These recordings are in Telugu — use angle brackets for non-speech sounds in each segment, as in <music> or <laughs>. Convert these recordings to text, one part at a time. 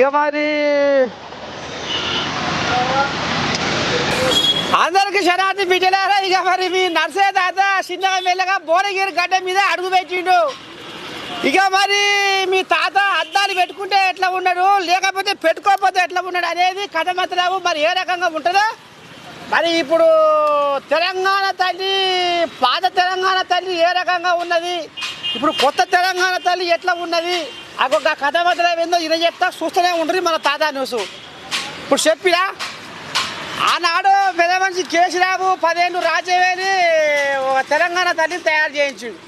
ఇక మరి అందరికి శనార్థి బిడ్డలారా ఇక మరి మీ నర్సే తాత చిన్నగా మెల్లగా బోరగిరి గడ్డ మీద అడుగు పెట్టిండు. ఇక మరి మీ తాత అద్దాలు పెట్టుకుంటే ఎట్లా ఉన్నాడు లేకపోతే పెట్టుకోకపోతే ఎట్లా ఉన్నాడు అనేది కథ మాత్రము మరి ఏ రకంగా ఉంటుందో. మరి ఇప్పుడు తెలంగాణ తల్లి పాత తెలంగాణ తల్లి ఏ రకంగా ఉన్నది? ఇప్పుడు కొత్త తెలంగాణ తల్లి ఎట్లా ఉన్నది? అదొక కథ మాత్రం ఏందో ఇది చెప్తా చూస్తూనే ఉంటుంది మన తాత న్యూస్ ఇప్పుడు చెప్పినా ఆనాడు పెద్ద మనిషి కేసీరావు పదేళ్ళు రాజ్యమేని ఒక తెలంగాణ తల్లిని తయారు చేయించిండు.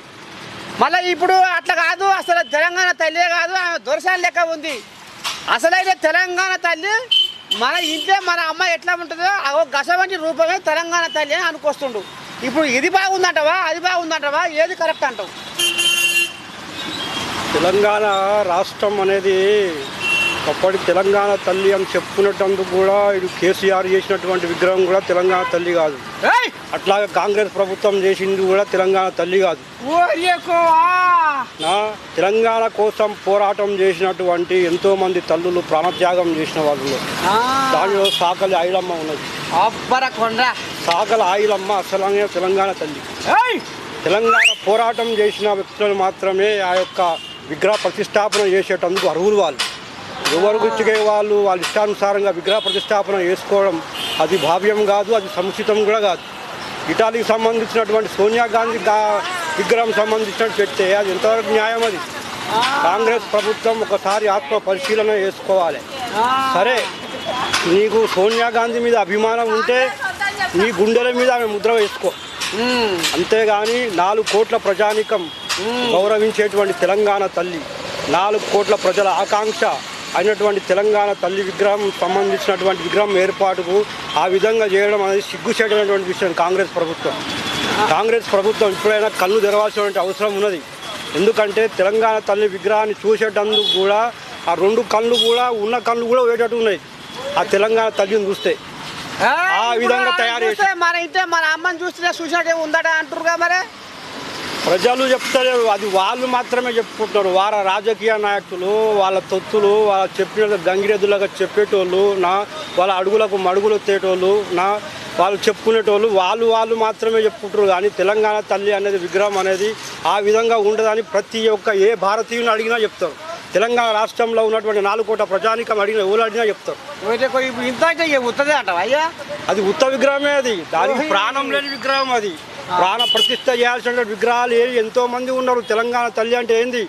మళ్ళీ ఇప్పుడు అట్లా కాదు అసలు తెలంగాణ తల్లే కాదు ఆమె దొరసాల లెక్క ఉంది. అసలైతే తెలంగాణ తల్లి మన ఇంట్లో మన అమ్మ ఎట్లా ఉంటుందో ఆ గసవంటి రూపమే తెలంగాణ తల్లి అని అనుకొస్తుండు. ఇప్పుడు ఇది బాగుందంటవా అది బాగుందంటవా ఏది కరెక్ట్ అంటావు? తెలంగాణ రాష్ట్రం అనేది ఒకప్పటి తెలంగాణ తల్లి అని చెప్పుకునేటందుకు కూడా ఇది కేసీఆర్ చేసినటువంటి విగ్రహం కూడా తెలంగాణ తల్లి కాదు! అట్లాగే కాంగ్రెస్ ప్రభుత్వం చేసింది కూడా తెలంగాణ తల్లి కాదు. తెలంగాణ కోసం పోరాటం చేసినటువంటి ఎంతో మంది తల్లులు ప్రాణత్యాగం చేసిన వాళ్ళు. దానిలో సాకలి ఆయిలమ్మ ఉన్నది. సాకల ఆయిలమ్మ అసలు తెలంగాణ తల్లి! తెలంగాణ పోరాటం చేసిన వ్యక్తులు మాత్రమే ఆ యొక్క విగ్రహ ప్రతిష్టాపన చేసేటందుకు అర్హులు వాళ్ళు. ఎవరు గుర్తుకే వాళ్ళు వాళ్ళ ఇష్టానుసారంగా విగ్రహ ప్రతిష్టాపన చేసుకోవడం అది భావ్యం కాదు అది సముచితం కూడా కాదు. ఇటాలీకి సంబంధించినటువంటి సోనియా గాంధీ గా- విగ్రహం సంబంధించినట్టు పెడితే అది ఎంతవరకు న్యాయం అది? కాంగ్రెస్ ప్రభుత్వం ఒకసారి ఆత్మ పరిశీలన చేసుకోవాలి. సరే నీకు సోనియా గాంధీ మీద అభిమానం ఉంటే నీ గుండెల మీద ఆమె ముద్ర వేసుకో. అంతేగాని నాలుగు కోట్ల ప్రజానికం గౌరవించేటువంటి తెలంగాణ తల్లి నాలుగు కోట్ల ప్రజల ఆకాంక్ష అయినటువంటి తెలంగాణ తల్లి విగ్రహం సంబంధించినటువంటి విగ్రహం ఏర్పాటుకు ఆ విధంగా చేయడం అనేది సిగ్గుచేటటువంటి విషయం కాంగ్రెస్ ప్రభుత్వం. కాంగ్రెస్ ప్రభుత్వం ఇప్పుడైనా కళ్ళు తెరవాల్సినటువంటి అవసరం ఉన్నది. ఎందుకంటే తెలంగాణ తల్లి విగ్రహాన్ని చూసేటందుకు కూడా ఆ రెండు కళ్ళు కూడా ఉన్న కళ్ళు కూడా వేటట్టు ఉన్నాయి. ఆ తెలంగాణ తల్లిని చూస్తే. ఆ విధంగా తయారు చూస్తే మన ఇంటే మన అమ్మని చూస్తే చూసినట్టే ఉందట అంటారుగా మరి? ప్రజలు చెప్తలేరు. అది వాళ్ళు మాత్రమే చెప్పుకుంటున్నారు వార రాజకీయ నాయకులు వాళ్ళ తొత్తులు వాళ్ళ చెప్పిన గంగిరెద్దులాగా చెప్పేటోళ్ళు నా వాళ్ళ అడుగులకు మడుగులు ఎత్తేటోళ్ళు నా వాళ్ళు చెప్పుకునేటోళ్ళు వాళ్ళు వాళ్ళు మాత్రమే చెప్పుకుంటారు. కానీ తెలంగాణ తల్లి అనేది విగ్రహం అనేది ఆ విధంగా ఉండదని ప్రతి ఒక్క ఏ భారతీయుని అడిగినా చెప్తారు. తెలంగాణ రాష్ట్రంలో ఉన్నటువంటి నాలుగు కోట్ల ప్రజానికం అడిగిన ఎవరు అడిగినా చెప్తారు. అది ఉత్త విగ్రహమే అది. దానికి ప్రాణం లేని విగ్రహం అది. ప్రాణ ప్రతిష్ట చేయాల్సిన విగ్రహాలు ఏ ఎంతో మంది ఉన్నారు. తెలంగాణ తల్లి అంటే ఏంది?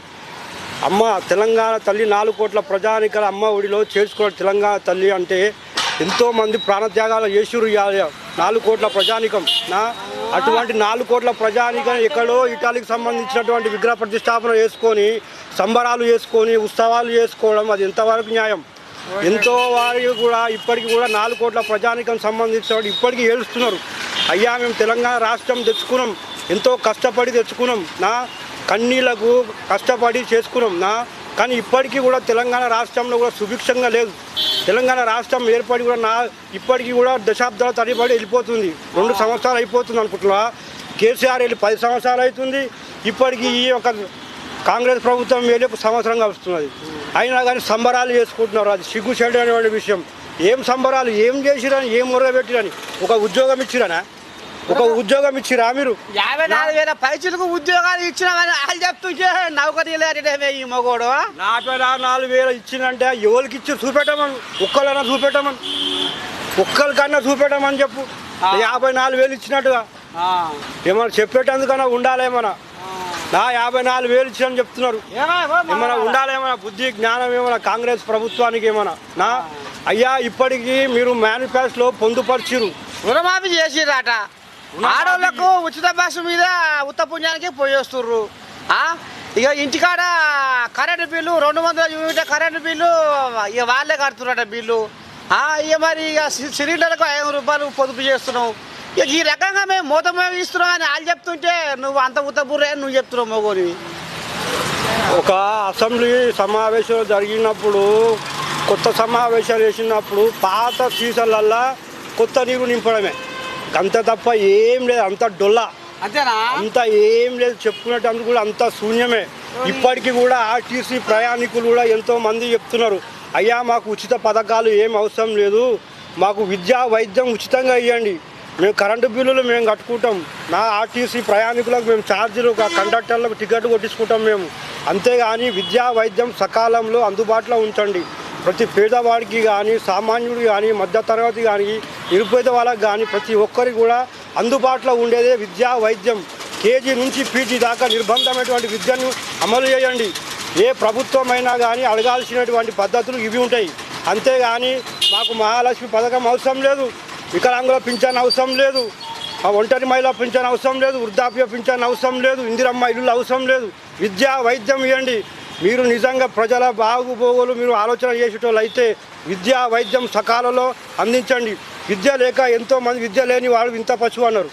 అమ్మ తెలంగాణ తల్లి నాలుగు కోట్ల ప్రజానికల అమ్మ ఒడిలో చేర్చుకోవడం తెలంగాణ తల్లి అంటే ఎంతో మంది ప్రాణత్యాగాలు చేసిరు నాలుగు కోట్ల ప్రజానికం. నా అటువంటి నాలుగు కోట్ల ప్రజానికం ఎక్కడో ఇటాలీకి సంబంధించినటువంటి విగ్రహ ప్రతిష్టాపన చేసుకొని సంబరాలు చేసుకొని ఉత్సవాలు చేసుకోవడం అది ఎంతవరకు న్యాయం? ఎంతో వారికి కూడా ఇప్పటికి కూడా నాలుగు కోట్ల ప్రజానికం సంబంధించిన ఇప్పటికీ ఏడుస్తున్నారు. అయ్యా మేము తెలంగాణ రాష్ట్రం తెచ్చుకున్నాం. ఎంతో కష్టపడి తెచ్చుకున్నాం. నా కన్నీళ్ళకు కష్టపడి చేసుకున్నాం నా. కానీ ఇప్పటికీ కూడా తెలంగాణ రాష్ట్రంలో కూడా సుభిక్షంగా లేదు. తెలంగాణ రాష్ట్రం ఏర్పడి కూడా నా ఇప్పటికీ కూడా దశాబ్దాల తరబడి వెళ్ళిపోతుంది. రెండు సంవత్సరాలు అయిపోతుంది అనుకుంటున్నా. కేసీఆర్ వెళ్ళి పది సంవత్సరాలు అవుతుంది. ఇప్పటికీ ఈ యొక్క కాంగ్రెస్ ప్రభుత్వం వెళ్ళి ఒక సంవత్సరంగా వస్తున్నది. అయినా కానీ సంబరాలు చేసుకుంటున్నారు. అది సిగ్గు అనేటువంటి విషయం. ఏం సంబరాలు ఏం చేసిరని ఏం మురగబెట్టిరని ఒక ఉద్యోగం ఇచ్చిరనా? ఒక ఉద్యోగం ఇచ్చిరా మీరు? యాభై నాలుగు వేల పైసలకు ఉద్యోగాలు ఇచ్చినామని వాళ్ళు చెప్తుంటే నౌకరీ లేటమే ఈ మగోడు. నలభై నాలుగు వేలు ఇచ్చిందంటే ఎవరికి ఇచ్చి చూపెట్టమని? ఒక్కళ్ళైనా చూపెట్టమని? ఒక్కరికన్నా చూపెట్టమని చెప్పు. యాభై నాలుగు వేలు ఇచ్చినట్టుగా. ఏమన్నా చెప్పేటందుకన్నా ఉండాలేమన్నా? నా యాభై నాలుగు వేలు ఇచ్చిన చెప్తున్నారు. ఏమో, ఏమో, ఏమైనా ఉండాలేమన్నా బుద్ధి జ్ఞానం ఏమైనా కాంగ్రెస్ ప్రభుత్వానికి ఏమైనా నా? అయ్యా ఇప్పటికీ మీరు మేనిఫెస్టోలో పొందుపరిచిరు రుణమాఫీ చేసిరట ఆడవాళ్ళకు ఉచిత బస్సు మీద ఉత్త పుణ్యానికి పోయి వస్తుర్రు. ఆ? ఇక ఇంటికాడ కరెంటు బిల్లు రెండు వందల యూనిట్ కరెంటు బిల్లు ఇక వాళ్ళే కడుతున్నారట బిల్లు. ఇక మరి ఇక సిలిండర్కు ఐదు రూపాయలు పొదుపు చేస్తున్నావు. ఇక ఈ రకంగా మేము మూత ఇస్తున్నాం అని వాళ్ళు చెప్తుంటే నువ్వు అంత ఉత్త బుర్రే అని నువ్వు చెప్తున్నావు మగోనివి ఒక అసెంబ్లీ సమావేశం జరిగినప్పుడు కొత్త సమావేశాలు వేసినప్పుడు పాత సీసాలల్లా కొత్త నీరు నింపడమే. అంత తప్ప ఏం లేదు అంత డొల్లా. అంతేనా? అంత ఏం లేదు చెప్పుకునేటందుకు కూడా అంత శూన్యమే. ఇప్పటికీ కూడా ఆర్టీసీ ప్రయాణికులు కూడా ఎంతో మంది చెప్తున్నారు అయ్యా మాకు ఉచిత పథకాలు ఏం అవసరం లేదు మాకు విద్యా వైద్యం ఉచితంగా ఇవ్వండి మేము కరెంటు బిల్లులు మేము కట్టుకుంటాం. నా ఆర్టీసీ ప్రయాణికులకు మేము ఛార్జీలు కండక్టర్లకు టికెట్ కొట్టించుకుంటాం మేము. అంతేగాని విద్యా వైద్యం సకాలంలో అందుబాటులో ఉంచండి. ప్రతి పేదవాడికి కానీ సామాన్యుడికి కానీ మధ్యతరగతి కానీ నిరుపేద వాళ్ళకి కానీ ప్రతి ఒక్కరికి కూడా అందుబాటులో ఉండేదే విద్యా వైద్యం. కేజీ నుంచి పీజీ దాకా నిర్బంధమైనటువంటి విద్యను అమలు చేయండి. ఏ ప్రభుత్వమైనా కానీ అడగాల్సినటువంటి పద్ధతులు ఇవి ఉంటాయి. అంతేగాని మాకు మహాలక్ష్మి పథకం అవసరం లేదు. వికలాంగుల పింఛన్ అవసరం లేదు. ఆ ఒంటరి మహిళ పింఛన్ అవసరం లేదు. వృద్ధాప్య పింఛన్ అవసరం లేదు. ఇందిరమ్మ ఇల్లు అవసరం లేదు. విద్యా వైద్యం ఇవ్వండి మీరు నిజంగా ప్రజల బాగుపోగోలు మీరు ఆలోచన చేసేటోళ్ళు అయితే విద్యా వైద్యం సకాలంలో అందించండి. విద్య లేక ఎంతోమంది విద్య లేని వాళ్ళు ఇంత పశువు అన్నారు.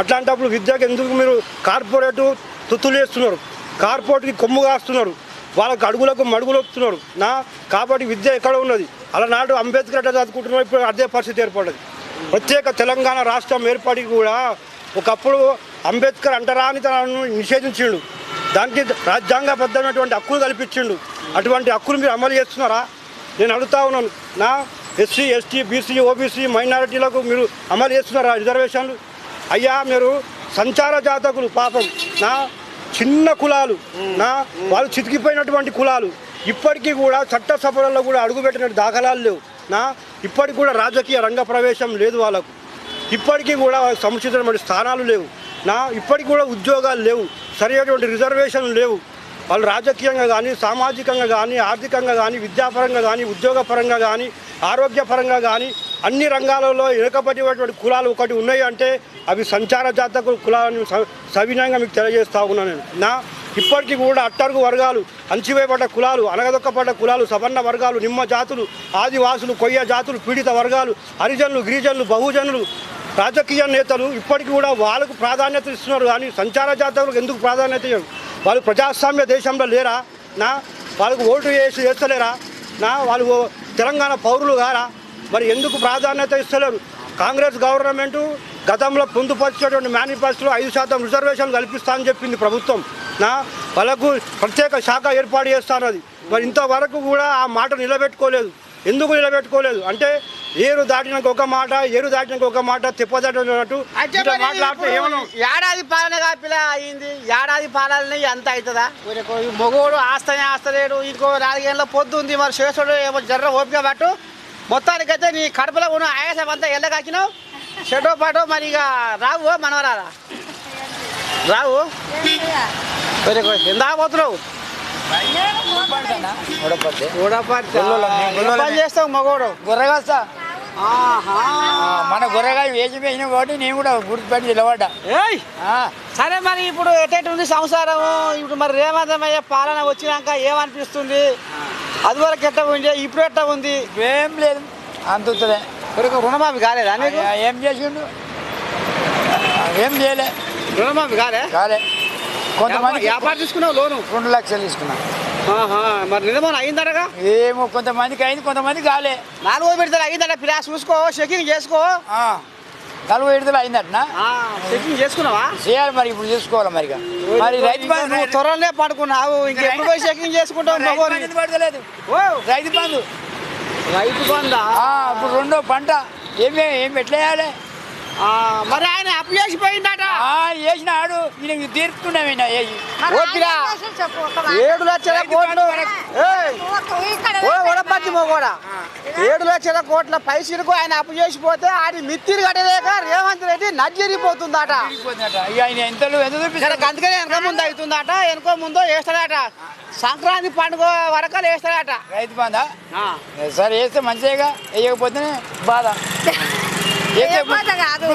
అట్లాంటప్పుడు విద్యకు ఎందుకు మీరు కార్పొరేట్ తుత్తులేస్తున్నారు కార్పొరేట్కి కొమ్ము కాస్తున్నారు. వాళ్ళకు అడుగులకు మడుగులు వస్తున్నారు నా కాబట్టి విద్య ఎక్కడ ఉన్నది? అలనాడు అంబేద్కర్ అట్లా చదువుకుంటున్నారు ఇప్పుడు అదే పరిస్థితి ఏర్పడ్డది. ప్రత్యేక తెలంగాణ రాష్ట్రం ఏర్పాటుకి కూడా ఒకప్పుడు అంబేద్కర్ అంటరానితనాన్ని నిషేధించిండు. దానికి రాజ్యాంగబద్ధమైనటువంటి హక్కులు కల్పించిండు. అటువంటి హక్కులు మీరు అమలు చేస్తున్నారా? నేను అడుగుతా ఉన్నాను. నా ఎస్సీ ఎస్టీ బీసీ ఓబీసీ మైనారిటీలకు మీరు అమలు చేస్తున్నారా రిజర్వేషన్లు? అయ్యా మీరు సంచార జాతకులు పాపం. నా చిన్న కులాలు. నా వాళ్ళు చితికిపోయినటువంటి కులాలు. ఇప్పటికీ కూడా చట్టసభలలో కూడా అడుగుపెట్టిన దాఖలాలు లేవు. నా ఇప్పటికి కూడా రాజకీయ రంగ ప్రవేశం లేదు వాళ్ళకు. ఇప్పటికీ కూడా సముచితమైన స్థానాలు లేవు. నా ఇప్పటికి కూడా ఉద్యోగాలు లేవు. సరైనటువంటి రిజర్వేషన్లు లేవు. వాళ్ళు రాజకీయంగా కానీ సామాజికంగా కానీ ఆర్థికంగా కానీ విద్యాపరంగా కానీ ఉద్యోగపరంగా కానీ ఆరోగ్యపరంగా కానీ అన్ని రంగాలలో వెనుకబడినటువంటి కులాలు ఒకటి ఉన్నాయి అంటే అవి సంచార జాతకు కులాలను స- సవినయంగా మీకు తెలియజేస్తా ఉన్నాను నేను. నా ఇప్పటికీ కూడా అట్టరుగు వర్గాలు అంచివేయబడ్డ కులాలు అనగదొక్కబడ్డ కులాలు సవర్ణ వర్గాలు నిమ్మ జాతులు ఆదివాసులు కొయ్య జాతులు పీడిత వర్గాలు హరిజనులు గిరిజనులు బహుజనులు రాజకీయ నేతలు ఇప్పటికీ కూడా వాళ్ళకు ప్రాధాన్యత ఇస్తున్నారు కానీ సంచార జాతకులకు ఎందుకు ప్రాధాన్యత ఇవ్వరు వాళ్ళు ప్రజాస్వామ్య దేశంలో లేరా? నా వాళ్ళకు ఓటు వేసి వేస్తలేరా? నా వాళ్ళు తెలంగాణ పౌరులు కారా? మరి ఎందుకు ప్రాధాన్యత ఇస్తలేరు? కాంగ్రెస్ గవర్నమెంట్ గతంలో పొందుపరిచినటువంటి మేనిఫెస్టోలో ఐదు శాతం రిజర్వేషన్ కల్పిస్తా అని చెప్పింది ప్రభుత్వం. నా వాళ్ళకు ప్రత్యేక శాఖ ఏర్పాటు చేస్తానది. మరి ఇంతవరకు కూడా ఆ మాట నిలబెట్టుకోలేదు. ఎందుకు నిలబెట్టుకోలేదు? అంటే ఏరు దాటినాక ఒక మాట ఏరు దాటినాక ఒక మాట ఏమన్నా? ఏడాది పాలన కాపిలా అయింది. ఏడాది పాలన ఎంత అవుతుందా మొగోడు ఆస్తనే ఆస్తలేడు. ఇంకో నాలుగేళ్ళ పొద్దు ఉంది. మరి శేషుడు ఏమో జర్ర ఓపిక పట్టు. మొత్తానికైతే నీ కడుపులో ఉన్న ఆయాసం అంతా ఎల్లగాకినావు షెటో పాటో మరి ఇక రావు? మనవరారా రావు ఎంత పోతున్నావు చేస్తావు మగోడు? గొర్రెగాస్తా. ఆహా. మన గొర్రెగా వేసి వేసిన కాబట్టి నేను కూడా గుర్తుపెట్టి నిలబడ్డా. సరే మరి ఇప్పుడు ఎట్టేటుంది సంసారం? ఇప్పుడు మరి రేవంతమయ్య పాలన వచ్చినాక ఏమనిపిస్తుంది? అది వరకు ఎట్ట ఉంది ఇప్పుడు ఎట్ట ఉంది? ఏం లేదు ఇప్పుడు రుణమాఫీ కాలేదా నీకు? ఏం చేసిండు? ఏం చేయలే. రుణమాఫీ కాలే? కాలే. కొంతమంది వ్యాపారం తీసుకున్నావు లోను? రెండు లక్షలు తీసుకున్నా. ఆహా, మరి నిజమని? అయిందటగా ఏమో కొంతమందికి అయింది కొంతమంది కాలే. నాలుగో పెడతారు అయిందట పిల్ల చూసుకో చెకింగ్ చేసుకో. నలుగు విడుదల అయిందటనా చెకింగ్ చేసుకున్నావా? చేయాలి మరి ఇప్పుడు చూసుకోవాలి మరి. మరి రైతు బంధు త్వరలోనే పడుకున్నావు ఇంకెప్పుడు పోయి చెకింగ్ చేసుకుంటావు? బంధు పడతలేదు. ఓ, రైతు బంధు. రైతు బందా ఆ, ఇప్పుడు రెండో పంట. ఏం ఏం ఎట్లా వేయాలి మరి ఆయన అప్పు చేసిపోయిందట. ఆ, వేసిన ఆడు పిల్ల ఏడు లక్షల కోట్లు. కూడా ఏడు లక్షల కోట్ల పైసలకు ఆయన అప్పు చేసిపోతే ఆడి మిత్తిరి కట్టలేక రేవంత్ రెడ్డి నజ్జరిపోతుందట. అందుకనే వెనక ముందు అవుతుందట వెనక ముందు వేస్తాడట. సంక్రాంతి పండుగ వరకలు వేస్తాడట. రైతు బంధా? ఆ. సరే వేస్తే మంచిదేగా వేయకపోతేనే బాధ. <laughs>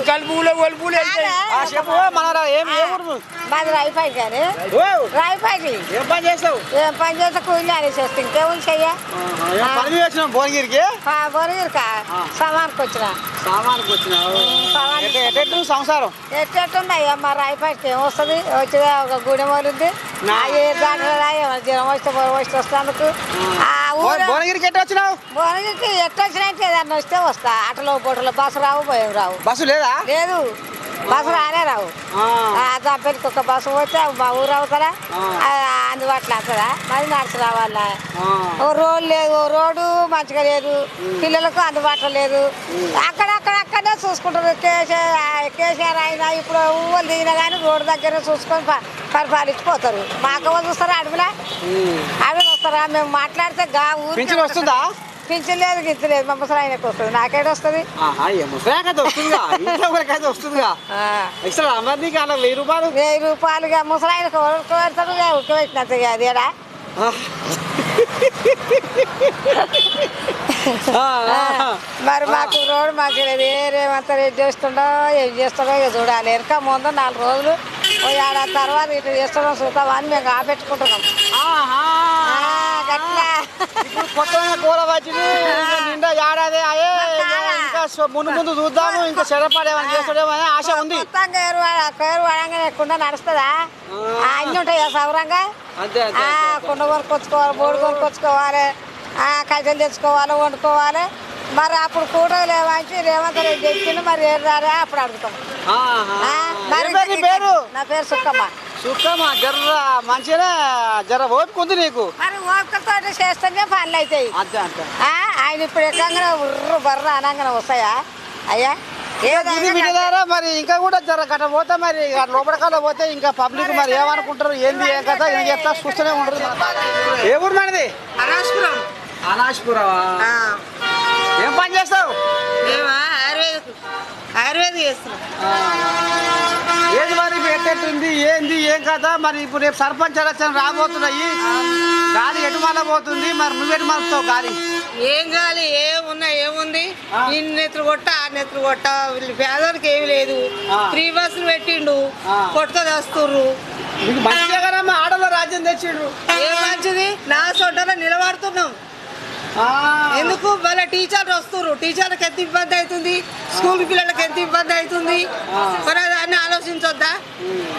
కలుపులో ఒలుపులు వెళ్తాయి ఆ చెప్పు. మన ఏం? మాది రాయిపాయి రాయిపాయి ఏం పని చేస్తావు ఏం పని చేస్తే కూలి అనేసి వస్తే ఇంకేముంది చెయ్య? ఏం పని మీద వచ్చినావు భువనగిరికి? బొరగిరిక సామాన్కి వచ్చిన. సామానికి సంసారం? రాయిపాయికి వస్తుంది? వచ్చేది ఒక గుడి దాంట్లో జ్వరం వస్తే బొర వస్తే వస్తందుకు భువనగిరికి ఎట్ట వచ్చినావు బొరగిరికి ఎట్ట వచ్చినట్టు ఏదన్నా వస్తే వస్తా. ఆటలో బొట్టలో బస్సు రావు భయం రావు. బస్సు లేదా? లేదు. బస్సు రానే రావు. దంపతికి ఒక బస్సు పోతే మా ఊరు అవుతారా. అందుబాటులో వస్తుందా మరి నడిచి రావాలా. ఓ రోడ్ లేదు ఓ రోడ్డు మంచిగా లేదు. పిల్లలకు అందుబాటులో లేదు. అక్కడక్కడ అక్కడనే చూసుకుంటారు. కేసీఆర్ కేసీఆర్ అయినా ఇప్పుడు ఊళ్ళు దిగినా కానీ రోడ్డు దగ్గర చూసుకొని పరిపాలించిపోతారు. మా అక్క వాళ్ళు చూస్తారా అడవిలా? అడవిలో వస్తారా? మేము మాట్లాడితే గా ఊరు వస్తుందా? పింఛన్ లేదు గిచ్చు లేదు మా ముసలి ఆయనకు వస్తుంది. నాకేడు వస్తుంది? అలా వెయ్యి రూపాయలు? వెయ్యి రూపాయలుగా ముసలి ఆయనకు అది ఏడా. <laughs> మరి మాకు రోడ్డు మాకు లేదు ఏ చేస్తుండో ఏం చేస్తుండో ఇక చూడాలి. వెనక ముందు నాలుగు రోజులు ఓ ఏడాది తర్వాత ఇటు చేస్తున్నాం చూద్దాం అని మేము ఆపెట్టుకుంటున్నాం. గట్లా కొత్తగా కూర వచ్చింది నిండా ఏడాది అయ్యే ఇంకా ముందు ముందు చూద్దాము ఇంకా చెరపడేమని చేస్తాడేమో అని ఆశ ఉంది. పేరు వాడంగా ఎక్కడ నడుస్తుందా? ఆ, అన్నీ ఉంటాయి సౌరంగా? కుండ కొనుక్కొచ్చుకోవాలి బోర్డు కొనుక్కొచ్చుకోవాలి ఆ, కట్టెలు తెచ్చుకోవాలి వండుకోవాలి. మరి అప్పుడు కూడా లేవాంచి రేవంత్ రెడ్డి చెప్పిండు మరి ఏడు రారా? అప్పుడు అడుగుతాం. ఏం నా పేరు సుక్కమ్మ. సుఖమా జర్ర మంచిగా జర ఓపిక నీకు. మరి ఓపికతో చేస్తేనే పనులు అవుతాయి. అంతే అంతే. ఆయన ఇప్పుడు ఎక్కగానే ఉర్రు బర్ర అనగానే వస్తాయా? అయ్యా ఇది వినేదారా మరి? ఇంకా కూడా జర గట్ట పోతే మరి. ఆ లోపల కాడ పోతే ఇంకా పబ్లిక్ మరి ఏమనుకుంటారు? ఏంది ఏం కదా? ఏం చెప్తా చూస్తూనే ఉంటారు ఏ ఊరు మనది అనాశపురం అనాష్పురమా ఏం పని చేస్తావు? మేము? ఆయుర్వేదిక్ చేస్తున్నాం. ఏది మరి పెట్టేట్టుంది ఏంది? ఏం కదా మరి ఇప్పుడు రేపు సర్పంచ్ ఎలక్షన్ రాబోతున్నాయి. గాలి ఎటు పోతుంది మరి నువ్వెటు మలుపుతావు గాలి? ఏం కావాలి ఏమున్నా ఏముంది. ఈ నెత్తులు కొట్ట ఆ నెత్తులు కొట్ట. వీళ్ళు పేదలకు ఏమి లేదు. ఫ్రీ బస్సులు పెట్టిండు. మంచిగా కదమ్మా ఆడలో రాజ్యం తెచ్చిండ్రు. ఏం మంచిది? నా సొంటలో నిలబడుతున్నాం. ఎందుకు? వాళ్ళ టీచర్లు వస్తుర్రు. టీచర్లకు ఎంత ఇబ్బంది అవుతుంది? స్కూల్ పిల్లలకి ఎంత ఇబ్బంది అవుతుంది? మరి దాన్ని ఆలోచించొద్దా?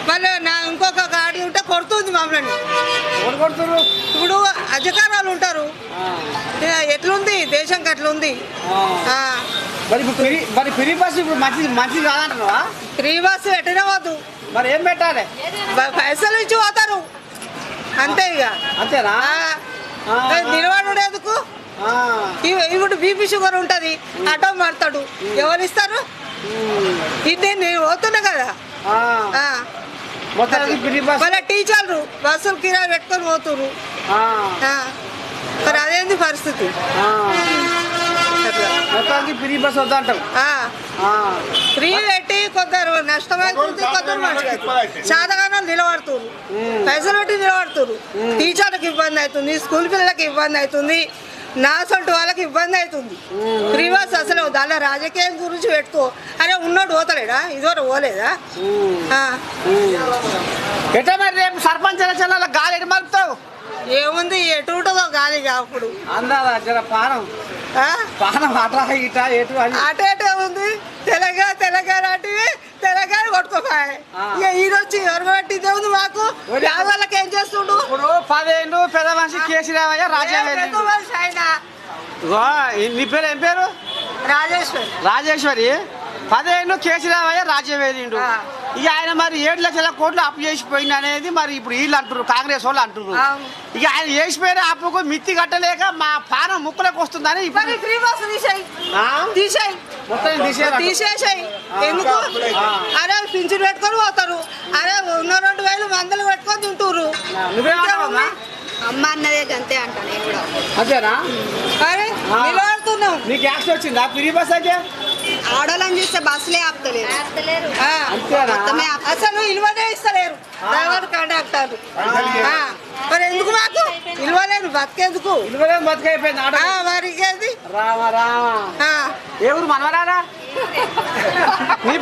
మళ్ళీ నా ఇంకొక గాడి ఉంటే కొడుతుంది మమ్మల్ని. ఇప్పుడు అధికారాలు ఉంటారు. ఎట్లుంది? దేశంకి ఎట్లుంది ఆ. మరి ఫ్రీ మరి ఫ్రీ బస్ ఇప్పుడు మంచిది మంచిది కాదంటున్నావా? ఫ్రీ బస్సు వద్దు మరి ఏం పెట్టాలి? పైసలు ఇచ్చి పోతారు. అంతే ఇక. అంతేనా. నిలబడు ఎందుకు ఇప్పుడు బీపీ షుగర్ ఉంటది ఆటో మారుతాడు. ఎవరు ఇస్తారు? ఇది నేను పోతున్నా కదా. ఆ. ఆ. మొత్తానికి ఫ్రీ బస్ వాళ్ళ టీచర్లు బస్సులు కిరాయి పెట్టుకొని పోతున్నారు. ఆ. మరి అదేంది పరిస్థితి. మొత్తానికి ఫ్రీ బస్ వద్దంటావు. ఆ. ఆ. ఫ్రీ పెట్టి కొందరు నష్టమవుతుంది కొందరు నిలబడుతున్నారు పైసలు పెట్టి నిలబడుతున్నారు టీచర్లకు ఇబ్బంది అవుతుంది స్కూల్ పిల్లలకి ఇబ్బంది అవుతుంది. నా సొంటి వాళ్ళకి ఇబ్బంది అవుతుంది. బస్ అసలు దానిలో రాజకీయం గురించి పెట్టుకో. అరే ఉన్నోడు పోతలేడా? ఇదివరకు పోలేదా. ఎట్లా మరి రేపు సర్పంచ్ ఎలక్షన్ గాలి ఎటు మలుపుతావు? ఏముంది ఎటు ఉంటుందో గాలిగా అప్పుడు. అందాదా జర పానం? పానం అట్లా ఇట ఎటు అని. అటు ఎటే ఉంది. తెలంగాణ తెలంగాణ అంటే తెలంగాణ కొట్టుకోపాయి. ఇక ఈయన వచ్చి ఎవరు ఉంది మాకు. వాళ్ళకి ఏం చేస్తుండు? ఇప్పుడు పదేళ్ళు పెద్ద మనిషి కేసీరామయ్య మనిషి ఆయన? ఈ- నీ పేరు ఏం పేరు? రాజేశ్వర్. రాజేశ్వరి. పదేళ్ళు కేసీరామయ్య రాజ్యం వేదిండు. ఇక ఆయన మరి ఏడు లక్షల కోట్లు అప్పు చేసిపోయింది అనేది మరి ఇప్పుడు వీళ్ళు అంటారు కాంగ్రెస్ వాళ్ళు అంటారు అవును. ఇక ఆయన చేసిపోయిన అప్పుకు మిత్తి కట్టలేక మా పానం ముక్కలకు వస్తుందని ఇప్పుడు ఫ్రీ బస్ తీసేయి. తీసేసాయి. ఎందుకు? అరే పింఛన్ పెట్టుకొని పోతారు. అరే ఉన్న రెండు వేలు మందులు పెట్టుకొని నువ్వేమన్నా అమ్మ? అన్నదే అంతే అంట నేను కూడా. అంతేనా? అరే ఆ. నిలబడుతున్నాం నీకు యాక్షన్ వచ్చిందా? ఫ్రీ బస్ అయితే? ఆడోళ్ళని చూస్తే బస్సులే ఆపుతలేరు. మొత్తమే అసలు ఇల్వనే ఇస్తలేరు. Driver conductor. మరి ఎందుకు మాకు? ఇల్వలేరు బతికేందుకు? ఇదిగో బతికైపోయింది ఆ. ఏ ఊరు? మనవరారా నీ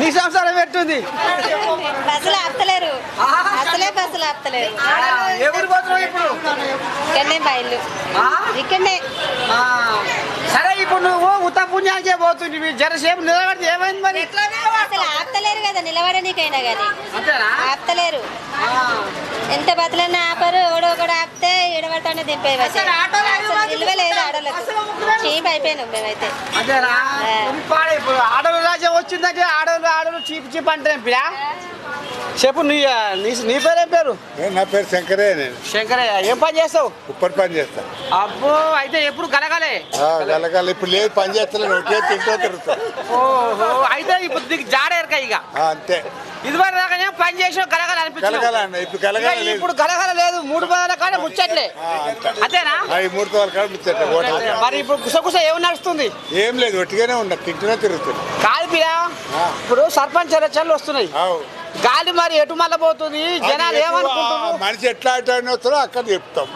నీ సంసారం పెట్టుంది బస్సులు ఆపుతలేరు. అసలే బస్సులు ఆపుతలేరు. పోతున్నావు ఇప్పుడు? ఇక్కడనే బయలు? ఇక్కడనే. సరే ఇప్పుడు నువ్వు ఉత్త పుణ్యానికే పోతుంది జరసేపు నిలబడితే ఏమైంది మరి? అసలు ఆపుతలేరు కదా నిలబడనీకైనా కానీ ఆపుతలేరు. ఎంత బతులన్నా ఆపరు. ఎవడో ఒకడు ఆపితే ఎడబడతానే దింపే నిలవలేదు. ఆడోళ్ళకు. ముగ్గురే చీప్ అయిపోయినాం మేమైతే. అంతేనా ఆ. ఇప్పుడు వాడు ఇప్పుడు ఆడవాళ్ళ రాజ్యం వచ్చిందంటే ఆడవాళ్ళు ఆడవాళ్ళు చీప్ చీప్ అంటే పిరా చెప్పు నీ నీ నీ పేరు ఏం పేరు నా పేరు శంకరే నేను. శంకరయ్య ఏం పని చేస్తావు? ఉప్పర్ పని చేస్తా. అబ్బో అయితే ఎప్పుడు కలగలే? గలగల ఇప్పుడు లేదు పని చేస్తలేను ఒకే తింటూ తిరుగుతా. ఓహో అయితే ఇప్పుడు నీకు జాడ ఎరక ఇక. అంతే. ఇదివరకు దాకా ఏం పని చేసిన కలగల కలగల అనిపించింది అన్న ఇప్పుడు కలగల లేదు. ఇప్పుడు కలగల లేదు. మూడు పదాల కాడ ముచ్చట్లే. అంతేనా? మూడు తోలు కాడ ముచ్చట ఓటు. మరి ఇప్పుడు గుసగుస ఏమి నడుస్తుంది? ఏం లేదు ఒట్టిగానే ఉన్నా. తింటూనే తిరుగుతున్నా కాదు ఆ. ఇప్పుడు సర్పంచ్ ఎలక్షన్లు వస్తున్నాయి. ఆవు. గాలి మరి ఎటు మళ్ళీ పోతుంది జనాలు ఏమనుకుంటున్నారు? మనిషి ఎట్లా ఆటాడిన వస్తారో అక్కడ చెప్తాం.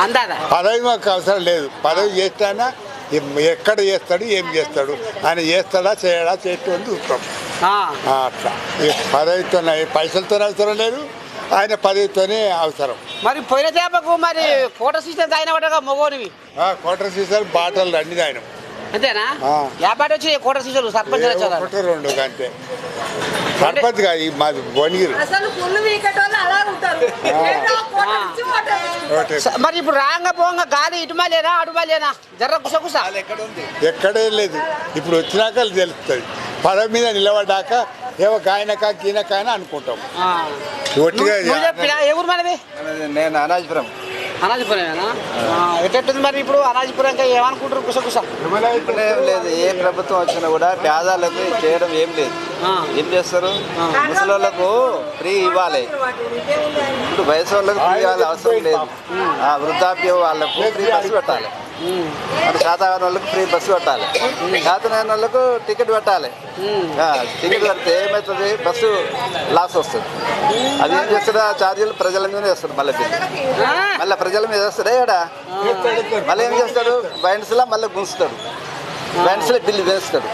అందాదా? పదవి మాకు అవసరం లేదు. పదవి చేస్తానా ఎం- ఎక్కడ చేస్తాడు ఏం చేస్తాడు ఆయన చేస్తాడా చేయడా చేయటం అని చూస్తాం. అట్లా. ఈ పదవితో పైసలతో అవసరం లేదు. ఆయన పదవితోనే అవసరం. మరి పోయిన చేపకు మరి కోట సిస్టమ్ తాగిన మగోనివి? ఆ, క్వార్టర్ సీసాలు బాటలు అన్ని ఆయన. అంతేనా? ఆ. యాపాటి వచ్చి కోట సీసాలు సర్పంచ్ ఎలక్షన్లు ఒకటి రెండు అంతే సర్పంచ్గా ఈ మాది భువనగిరి కోట మరి ఇప్పుడు రాంగ పోంగ గాలి ఇటుమలేనా అటుమలేనా జర్ర కుసకుస ఎక్కడే లేదు. ఇప్పుడు వచ్చినాక తెలుస్తుంది. పదవి మీద నిలబడ్డాక ఏవో గాయనక గీనక అని అనుకుంటాం. ఒట్టిగా నువ్వు చెప్పినా ఏ ఊరు మనది నేను అనాజ్పురం. అనాజిపురమేనా? ఎట్టెట్టుంది మరి ఇప్పుడు అనాజిపురం ఏమనుకుంటారు కుసకుస ఏం లేదు ఏ ప్రభుత్వం వచ్చినా కూడా పేదలకు చేయడం ఏం లేదు. ఆ. ఏం చేస్తారు? ముసలి వాళ్ళకు ఫ్రీ ఇవ్వాలి. ఇప్పుడు వయసు వాళ్ళకు ఫ్రీ ఇవ్వాలి అవసరం లేదు. ఆ వృద్ధాప్య వాళ్ళకు ఫ్రీ బస్సు పెట్టాలి. మరి శాతగాని వాళ్ళకు ఫ్రీ బస్సు పెట్టాలి శాతగాని వాళ్ళకు టికెట్ పెట్టాలి టికెట్ పెడితే ఏమవుతుంది బస్సు లాస్ వస్తుంది. అది ఏం చేస్తారు ఆ ఛార్జీలు ప్రజల మీద వేస్తారు మళ్ళీ మళ్ళీ ప్రజల మీద వేస్తాడే ఇక్కడ మళ్ళీ ఏం చేస్తాడు? వైన్స్లో మళ్ళీ గుంచుతాడు వైన్స్లో బిల్లు వేస్తాడు.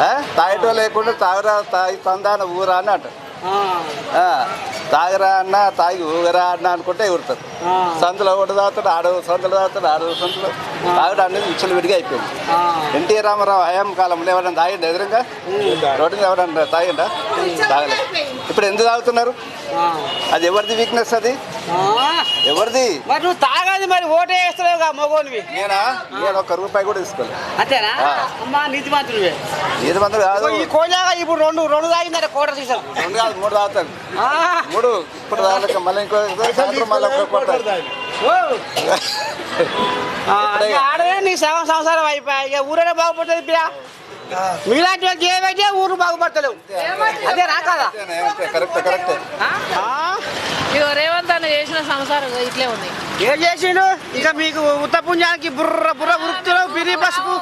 ఆ? తాగటం లేకుండా తాగరా తాగి తందాన ఊరా అని తాగరా అన్న తాగి ఊగరా అన్న అనుకుంటే ఎగురుతారు సందులో ఒకటి తాగుతాడు ఆడో సందులో తాగుతాడు ఆడో సందులో. తాగడం అనేది విచ్చలు విడిగా అయిపోయింది. ఎన్టీ రామారావు హయాం కాలంలో ఎవరైనా తాగిండు ఎదురుగా? రోడ్డు మీద ఎవరైనా తాగిండా? తాగలేదు ఇప్పుడు ఎందుకు తాగుతున్నారు? అది ఎవరిది వీక్నెస్ అది? ఎవరిది? మరి నువ్వు తాగాది మరి ఓటే వేస్తలేవుగా మగోనివి నేనా? నేను ఒక్క రూపాయి కూడా తీసుకోలేదు అంతేనా. అమ్మా నీతి మంత్రులే ఐదు మంది కాదు ఈ కోజాగా ఇప్పుడు రెండు రెండు తాగిందట కోట సీసాలు రెండు కాదు మూడు తాగుతాడు. మూడు ఇప్పుడు తాగలేక మళ్ళీ ఇంకో సాయంత్రం మళ్ళీ ఒక్క కొడతాడు ఓ. ఆ, అది ఆడదే నీ సగం సంసారం అయిపోయి. ఇక ఊరే బాగుపడుతుంది పిల్ల. మీలాంటి వాళ్ళకి ఏమైతే ఊరు బాగుపడతలేవు. అదే రా కదా కరెక్ట్ కరెక్ట్. చేసిన సంసారం ఇట్లే ఉంది ఏం చేసిండు? ఇక మీకు ఉత్త పుణ్యానికి బుర్ర బుర్ర ఉరుకుతున్నావు బిరి బస్సుకు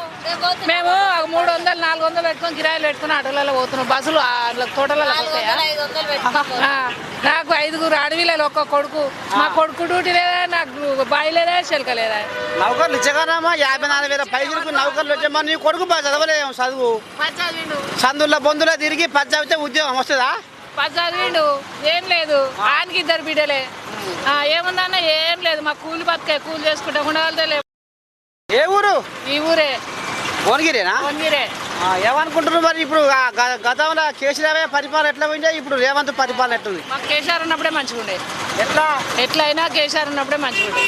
మేము ఒక మూడు వందలు నాలుగు వందలు పెట్టుకొని కిరాయిలు పెట్టుకుని ఆటోలలో పోతున్నాం. బస్సులు ఆ తోటలలో వస్తాయా నాకు ఐదుగురు అడవిలలో ఒక్క కొడుకు. మా కొడుకు డ్యూటీ లేదా నాకు బాయి లేదా శెలక లేదా? నౌకర్లు ఇచ్చగానమ్మా యాభై నాలుగు వేల పైసలకు నౌకర్లు వచ్చామా నీ కొడుకు బాగా చదవలేము చదువు. సందుల్లో బొందులో తిరిగి పది చదివితే ఉద్యోగం వస్తుందా? పచ్చదిండు ఏం లేదు. ఆయనకి ఇద్దరు బిడ్డలే. ఏముందన్న ఏం లేదు. మా కూలి బతికే కూలి చేసుకుంటే ఉండగలతే లేదు ఏ ఊరు? ఈ ఊరే. భువనగిరేనా? ఆ, ఏమనుకుంటున్నారు మరి ఇప్పుడు గతంలో కేసీఆర్ పరిపాలన ఎట్లా పోయిందో ఇప్పుడు రేవంత్ పరిపాలన ఎట్లుంది? కేసీఆర్ ఉన్నప్పుడే మంచిగా ఉండే ఎట్లా? ఎట్లయినా కేసీఆర్ ఉన్నప్పుడే మంచిగా ఉండే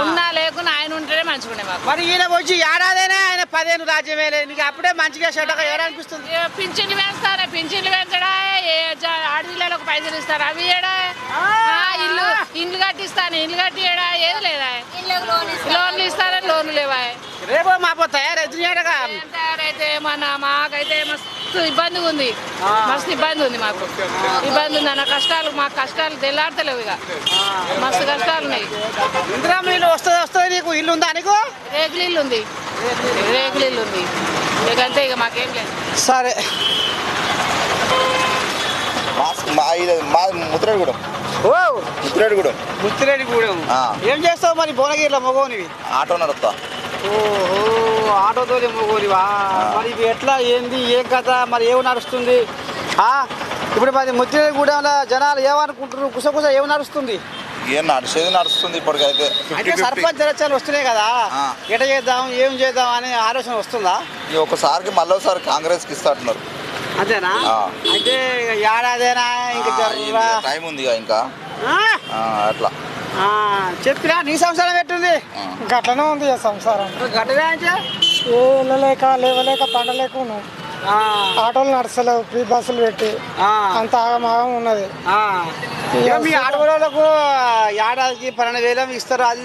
ఉన్నా లేకున్నా ఆయన ఉంటేనే మంచిగా ఉండే మాకు. మరి ఈయన వచ్చి ఏడాదైనా ఆయన పదిహేను రాజ్యమే లేదు నీకు అప్పుడే మంచిగా చెడ్డగా ఏడనిపిస్తుంది ఏ పింఛన్లు పెంచుతారా పింఛన్లు పెంచడా ఏ జ- ఆడపిల్లలకు పైసలు ఇస్తారు? అవి ఏడా? ఆ, ఇల్లు ఇల్లు కట్టిస్తాను. ఇల్లు కట్టి ఏడా ఏది లేదా? లోన్లు ఇస్తారని లోన్లు లేవా? రేపో మాపో తయారు ఎదురుగా ఏం తయారైతే మన మాకైతే మస్తు ఇబ్బందిగా ఉంది. మస్తు ఇబ్బంది ఉంది మాకు. ఇబ్బంది ఉంది అన్న కష్టాలు మా కష్టాలు తెల్లాడతలేవు ఇక. మస్తు కష్టాలు ఉన్నాయి. ఇందిరా ఇల్లు వస్తుంది వస్తుంది నీకు? ఇల్లు ఉందా నీకు? రేకులు ఇల్లు ఉంది. రేకులు ఇల్లు ఉంది. ఇక అంతే ఇక మాకేం లేదు. సరే. మా మా ముద్రగూడెం. ఓ! ముద్రగూడెం. ముత్తిరెడ్డి గూడెం ఆ. ఏం చేస్తావు మరి? భువనగిరిలో మగోనివి. ఆటో నడుపుతా ఓహో! ఆటోతోనే మగోనివా మరి ఇవి ఎట్లా ఏంది ఏం కథ మరి ఏమి నడుస్తుంది? ఆ, ఇప్పుడు మరి ముత్తిరెడ్డి గూడెంలో జనాలు ఏమనుకుంటున్నారు? కుసకుస ఏమి నడుస్తుంది? ఏం నడిచేది నడుస్తుంది ఇప్పటికైతే. అంటే సర్పంచ్ ఎలక్షన్లు వస్తున్నాయి కదా. ఎట చేద్దాం ఏం చేద్దాం అనే ఆలోచన వస్తుందా? ఈ ఒకసారికి మళ్ళీ ఒకసారి కాంగ్రెస్కి ఇస్తాటున్నారు. అంతేనా. అంటే ఏడాదేనా? ఇంకా టైం ఉంది ఇక. అట్లా. చెప్పినా నీ సంసారం ఎట్టుంది? గట్లనే ఉంది సంసారం. గట్టగా అంటే? ఏ వెళ్ళలేక లేవలేక పండలేక ఉన్నాం ఆ, ఆటోలు నడచలేవు ఫ్రీ బస్సులు పెట్టి. అంత ఆగమాగం ఉన్నది. మీ ఆడవాళ్ళకు ఏడాదికి పన్నెండు వేలు ఇస్తారు అది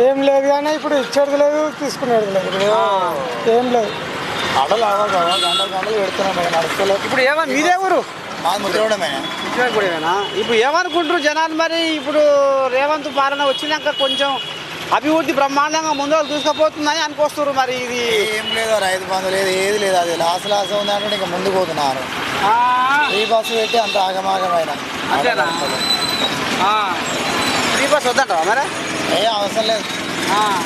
ఏం లేదు కానీ ఇప్పుడు ఇచ్చేది లేదు తీసుకునేది లేదు. ఏం లేదు. ఆటోలు కదా గంటలు గంటలు పెడుతున్నాం ఇప్పుడు ఏమో మీదే ఊరు? మాది? ఇప్పుడు ఏమనుకుంటారు జనాలు మరి? ఇప్పుడు రేవంత్ పాలన వచ్చినాక కొంచెం అభివృద్ధి బ్రహ్మాండంగా ముందు దూసుకుపోతుందని అనుకొస్తారు మరి ఇది. ఏం లేదు రైతు బంధు లేదు ఏది లేదు. అది లాస్ లాస్ ఉంది అంటే ఇంకా ముందుకు పోతున్నారు. ఫ్రీ బస్సు పెట్టి అంత ఆగమాగమైన అంతేనా? ఫ్రీ బస్ వద్దంటావా మరి? ఏ అవసరం లేదు.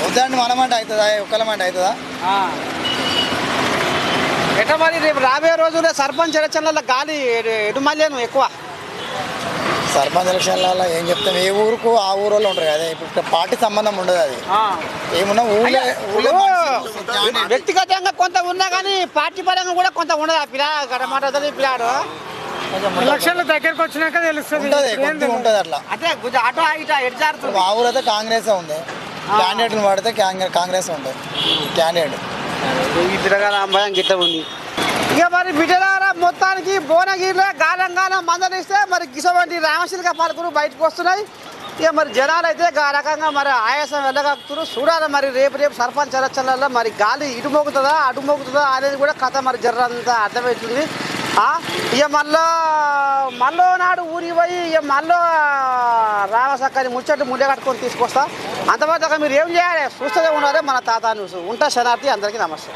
వద్దండి మనమంటే అవుతుందా? ఒక్కలమంటే అవుతుందా. ఎట్లా మరి రేపు రాబోయే రోజుల్లో సర్పంచ్ ఎలక్షన్ల గాలి మళ్ళీ ఎక్కువ. సర్పంచ్ ఎలక్షన్లలో ఏం చెప్తాం? ఏ ఊరుకు ఆ ఊరు వాళ్ళు ఉంటారు కదా. ఇప్పుడు పార్టీ సంబంధం ఉండదు అది. ఆ. ఏమున్నా ఊళ్ళో ఊళ్ళో వ్యక్తిగతంగా కొంత ఉన్నా కానీ పార్టీ పరంగా కూడా కొంత ఉండదు. ఆ పిల్ల గడమాట పిల్లాడు. ఎలక్షన్లు దగ్గరకు వచ్చినాక తెలుస్తుంది. ఉంటుంది అట్లా. అదే అటు ఇటు మా ఊరు అయితే కాంగ్రెస్ ఉంది. క్యాండిడేట్ని పడితే కాంగ్రెస్ కాంగ్రెస్ ఉంటుంది క్యాండిడేట్. ఈ పిల్లగాల అమ్మాయి గిట్ట ఉంది ఇక మరి బిడ్డలారా మొత్తానికి భువనగిరిలో గాలం గాలం మందలిస్తే మరి గిసవంటి రామశిల్క పలుకులు బయటకు వస్తున్నాయి. ఇక మరి జనాలు అయితే ఆ రకంగా మరి ఆయాసం వెళ్ళగలుగుతారు చూడాలి మరి రేపు రేపు సర్పంచ్ ఎలక్షన్లలో మరి గాలి ఇటు మోగుతుందా అటు మోగుతుందా అనేది కూడా కథ మరి జర్రంతా అర్థమవుతుంది. ఇక మళ్ళా మళ్ళీ నాడు ఊరికి పోయి ఇక మళ్ళీ రామసక్కని ముచ్చట్టు ముందే కట్టుకొని తీసుకొస్తా. అంతవరకు మీరు ఏం చేయాలి? చూస్తూనే ఉండాలి మన తాత న్యూస్ ఉంటా. శనార్థి అందరికీ నమస్తే.